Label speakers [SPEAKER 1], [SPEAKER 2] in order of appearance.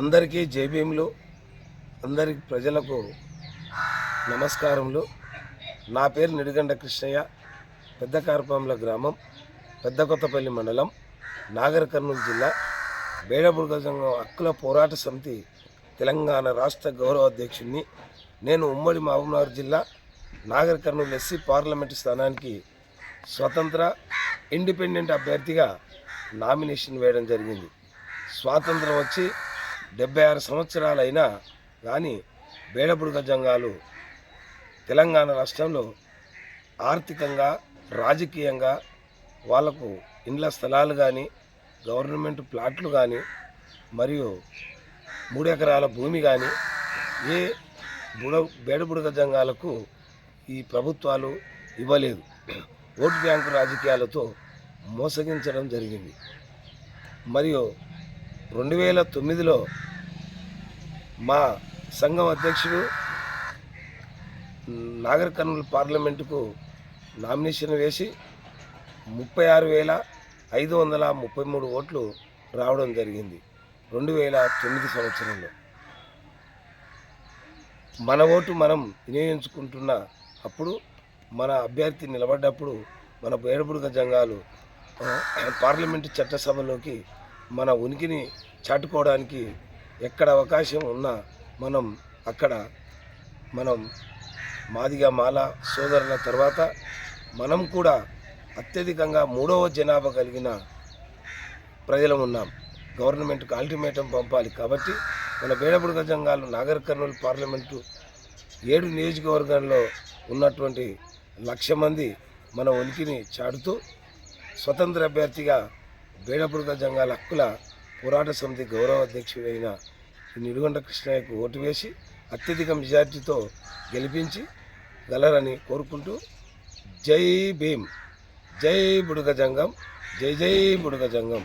[SPEAKER 1] అందరికీ జేబీఎంలు అందరి ప్రజలకు నమస్కారములు. నా పేరు నిడిగండ కృష్ణయ్య పెద్ద కార్పంల గ్రామం పెద్ద కొత్తపల్లి మండలం నాగర్ కర్నూలు జిల్లా బేడబుర్గ సంఘం హక్కుల పోరాట సమితి తెలంగాణ రాష్ట్ర గౌరవ అధ్యక్షుడిని నేను ఉమ్మడి మహబూబ్నగర్ జిల్లా నాగర్ కర్నూలు ఎస్సీ పార్లమెంటు స్థానానికి స్వతంత్ర ఇండిపెండెంట్ అభ్యర్థిగా నామినేషన్ వేయడం జరిగింది. స్వాతంత్రం వచ్చి డెబ్బై ఆరు సంవత్సరాలైనా కానీ బేడబుడుగ జంగాలు తెలంగాణ రాష్ట్రంలో ఆర్థికంగా రాజకీయంగా వాళ్ళకు ఇండ్ల స్థలాలు కానీ గవర్నమెంట్ ప్లాట్లు కానీ మరియు మూడు ఎకరాల భూమి కానీ ఏ బుడ బేడబుడుగ జంగాలకు ఈ ప్రభుత్వాలు ఇవ్వలేదు. ఓటు బ్యాంకు రాజకీయాలతో మోసగించడం జరిగింది. మరియు రెండు వేల తొమ్మిదిలో మా సంఘం అధ్యక్షుడు నాగర్ కర్నూలు పార్లమెంటుకు నామినేషన్ వేసి ముప్పై ఆరు వేల ఐదు వందల ముప్పై మూడు ఓట్లు రావడం జరిగింది రెండు వేల తొమ్మిది సంవత్సరంలో. మన ఓటు మనం వినియోగించుకుంటున్న అప్పుడు మన అభ్యర్థి నిలబడ్డప్పుడు మన ఏడుపుడుగ జంగాలు పార్లమెంటు చట్టసభలోకి మన ఉనికిని చాటుకోవడానికి ఎక్కడ అవకాశం ఉన్నా మనం అక్కడ మనం మాదిగా మాల సోదరుల తర్వాత మనం కూడా అత్యధికంగా మూడవ జనాభా కలిగిన ప్రజలం ఉన్నాం. గవర్నమెంట్కి అల్టిమేటం పంపాలి కాబట్టి మన బేడబుడుగ జంగాలు నాగర్ కర్నూలు పార్లమెంటు ఏడు నియోజకవర్గంలో ఉన్నటువంటి లక్ష మంది మన ఉనికిని చాటుతూ స్వతంత్ర అభ్యర్థిగా బేడబుడుగ జంగాల హక్కుల పోరాట సమితి గౌరవ అధ్యక్షుడైన నిడుగొండ కృష్ణయ్యకు ఓటు వేసి అత్యధిక మెజార్టీతో గెలిపించి గలరని కోరుకుంటూ జై భీమ్ జై బుడుగ జంగం జై జై బుడుగ జంగం.